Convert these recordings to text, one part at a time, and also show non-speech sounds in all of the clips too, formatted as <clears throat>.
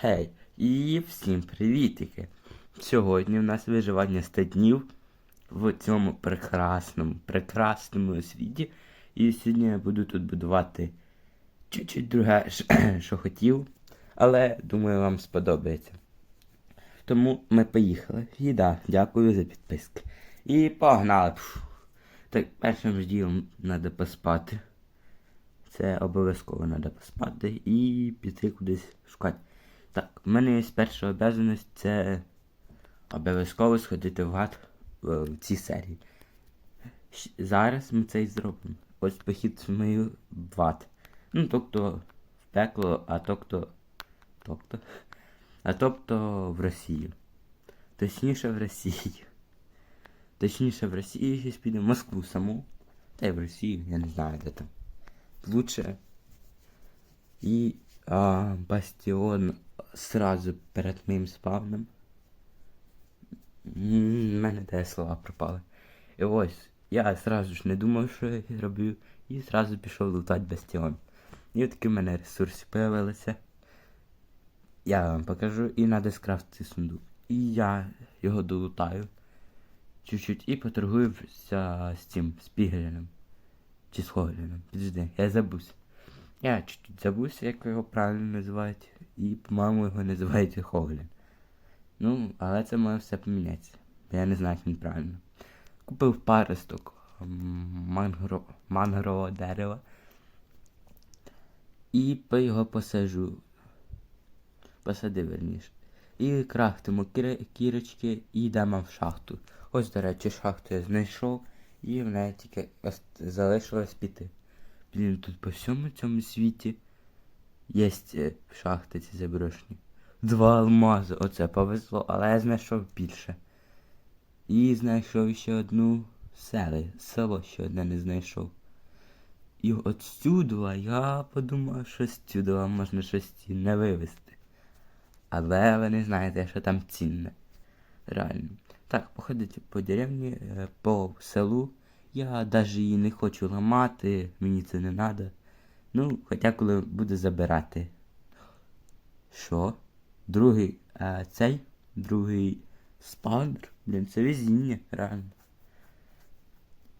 Гей, і всім привітики! Сьогодні в нас виживання 100 днів в цьому прекрасному, прекрасному світі. І сьогодні я буду тут будувати чуть-чуть друге, <clears throat> що хотів, але думаю, вам сподобається. Тому ми поїхали. І да, дякую за підписки. І погнали. Так, першим ж ділом треба поспати. Це обов'язково треба поспати і піти кудись шукати. Так, в мене є перша обов'язаність це обов'язково сходити в гад в цій серії. Зараз ми це і зробимо. Ось похід мою в ад. Ну, тобто в пекло, а тобто. Тобто. А тобто в Росію. Точніше в Росію. Точніше в Росію щось піде в Москву саму. Та й в Росію, я не знаю де там. Лучше. І а, бастіон сразу перед моїм спавном. У мене те слова пропали. І ось, я сразу ж не думав, що я роблю, і сразу пішов лутати бастіон. І такі в мене ресурси появилися. Я вам покажу і треба скрафтити сундук. І я його долутаю. Чуть-чуть і поторгуюся з цим, з пігліном. Чи з Хогліном. Підожди, я забувся. Я чуть-чуть забувся, як його правильно називають. І, по-моєму, його називають Хоглін. Ну, але це має все помінятися. Я не знаю, як він правильно. Купив паросток мангро... мангрового дерева. І по його посажу. Посадив верніше. І крафтимо кіри- кірочки і йдемо в шахту. Ось, до речі, шахту я знайшов, і в неї тільки залишилось піти. Блін, тут по всьому цьому світі є е, шахти ці заброшені. Два алмази, оце повезло, але я знайшов більше. І знайшов ще одну село, село ще одне не знайшов. І от сюдова я подумав, що з сюдова можна щось цінне вивезти. Але ви не знаєте, що там цінне. Реально. Так, походити по деревні, е, по селу. Я навіть її не хочу ламати, мені це не треба. Ну, хоча коли буду забирати. Що? Другий е, цей? Другий спавнер? Блін, це везіння, реально.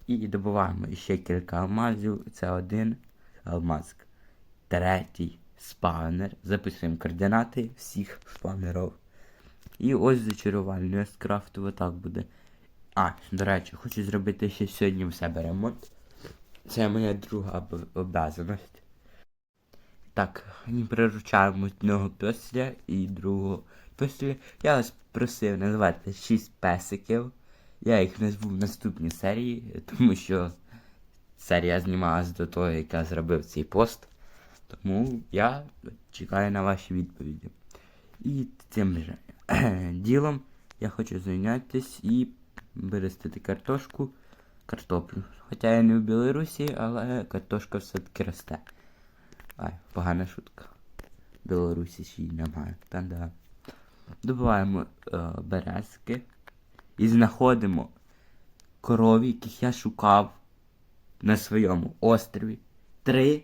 І добуваємо ще кілька алмазів. Це один алмазк. Третій спавнер. Записуємо координати всіх спавнерів. І ось зачарувальний. Я скрафту отак буде. А, до речі, хочу зробити ще сьогодні в себе ремонт. Це моя друга об- обов'язаність. Так, не приручаємо одного песля і другого песля. Я вас просив назвати 6 песиків. Я їх назву в наступній серії, тому що серія знімалась до того, як я зробив цей пост. Тому я чекаю на ваші відповіді. І цим же ділом я хочу зайнятися і виростити картошку, картоплю. Хоча я не в Білорусі, але картошка все-таки росте. Ай, погана шутка. Білорусі ще її немає. Та да. Добуваємо е, березки і знаходимо коров, яких я шукав на своєму острові. Три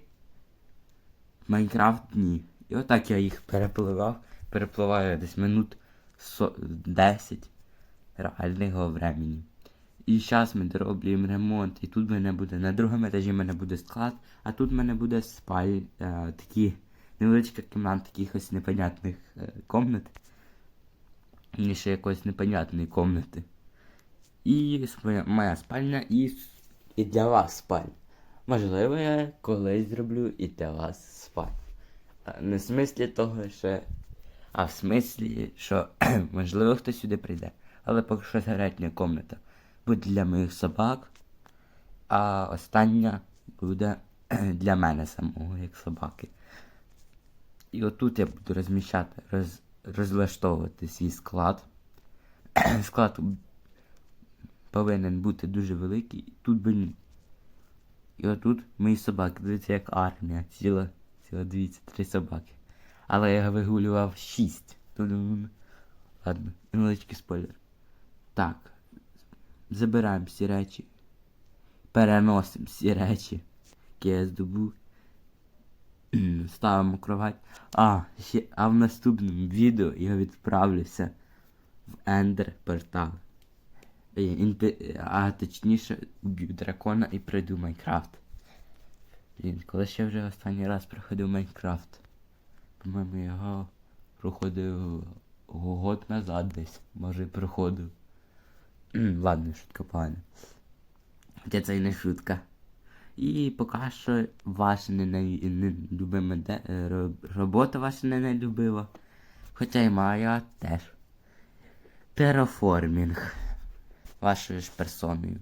Майнкрафт дні. І отак я їх перепливав. Перепливаю десь минут 10 реального времени. І зараз ми дороблюємо ремонт. І тут в мене буде на другому етажі в мене буде склад, а тут в мене буде спаль, е, такі невеличка кімната якихось непонятних е, комнат. Ні, ще якоїсь непонятної комнати. І моя, спальня і, і для вас спальня. Можливо, я колись зроблю і для вас спальню. Не в смислі того, що. А в смислі, що <clears throat> можливо хтось сюди прийде. Але поки що середня комната буде для моїх собак, а остання буде для мене самого, як собаки. І отут я буду розміщати, роз, розлаштовувати свій склад. <clears throat> склад повинен бути дуже великий. Тут, блін. І отут мої собаки, дивіться, як армія. Ціла, ціла дивіться, три собаки. Але я вигулював шість. Ладно, невеличкий спойлер. Так. Забираємо всі речі. Переносимо всі речі, які я здобув. ставимо кровать. А, ще, а в наступному відео я відправлюся в Ендер портал. А точніше уб'ю дракона і пройду Майнкрафт. Блін, коли ще вже останній раз проходив Майнкрафт? По-моєму, його проходив год назад десь. Може проходив. Ладно, шутка погана. Хоча це і не шутка. І поки що ваша не, не де, е, робота ваша не нелюбива. Хоча й моя теж. Тераформінг. Вашою ж персоною.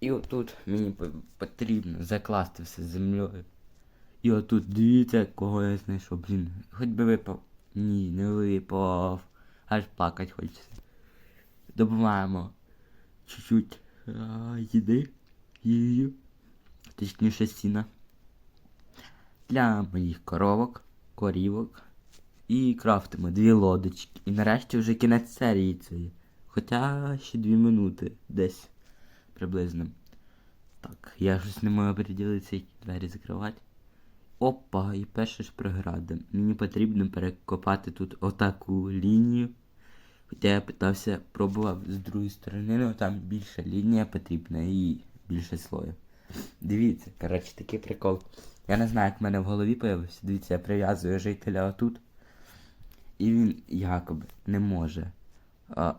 І отут мені по- потрібно закласти все землею. І отут дивіться, кого я знайшов, блін. Хоч би випав. Ні, не випав. Аж плакать хочеться. Добуваємо чуть-чуть їди. Їжу. Точніше сіна. Для моїх коровок, корівок. І крафтимо дві лодочки. І нарешті вже кінець серії цієї. Хоча ще дві минути десь приблизно. Так, я щось не можу приділитися, які двері закривати. Опа, і перша ж преграда. Мені потрібно перекопати тут отаку лінію. Хоча я питався, пробував з другої сторони, але там більша лінія потрібна і більше слоїв. Дивіться, коротше, такий прикол. Я не знаю, як в мене в голові появився. Дивіться, я прив'язую жителя отут. І він якоби не може а,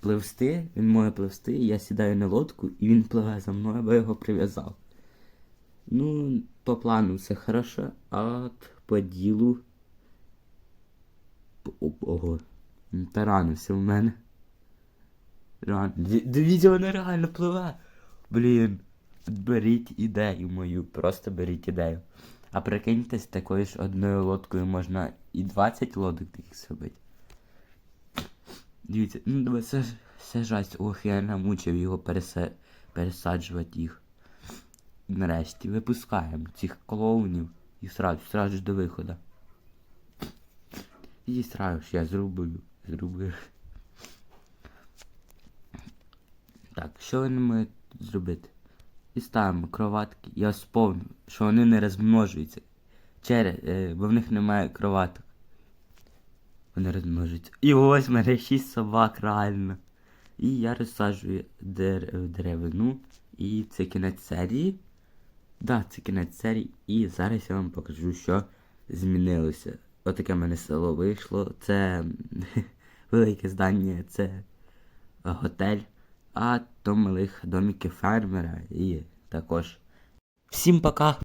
пливсти, він може пливсти, я сідаю на лодку і він пливе за мною, бо я його прив'язав. Ну, по плану все хорошо, а от по ділу. Ого. Таранився в мене. Реально. Ді- Дивіться, вона реально пливе. Блін. Беріть ідею мою, просто беріть ідею. А прикиньте, з такою ж одною лодкою можна і 20 лодок таких зробити. Дивіться, ну це ж це жасть. Ох, я намучив його пересе... пересаджувати їх. Нарешті випускаємо цих клоунів і сразу, сразу ж до виходу. І сразу ж я зроблю. Зроблю. Так, що не можете зробити? І ставимо кроватки. Я сповню, що вони не розмножуються. Через, е, бо в них немає кроваток. Вони розмножуються. І ось мене 6 собак реально. І я розсаджую дер... деревину. І це кінець серії. Да, це кінець серії. І зараз я вам покажу, що змінилося. Отаке в мене село вийшло. Це велике здання, це готель. А то малих домики фермера і також. Всім пока!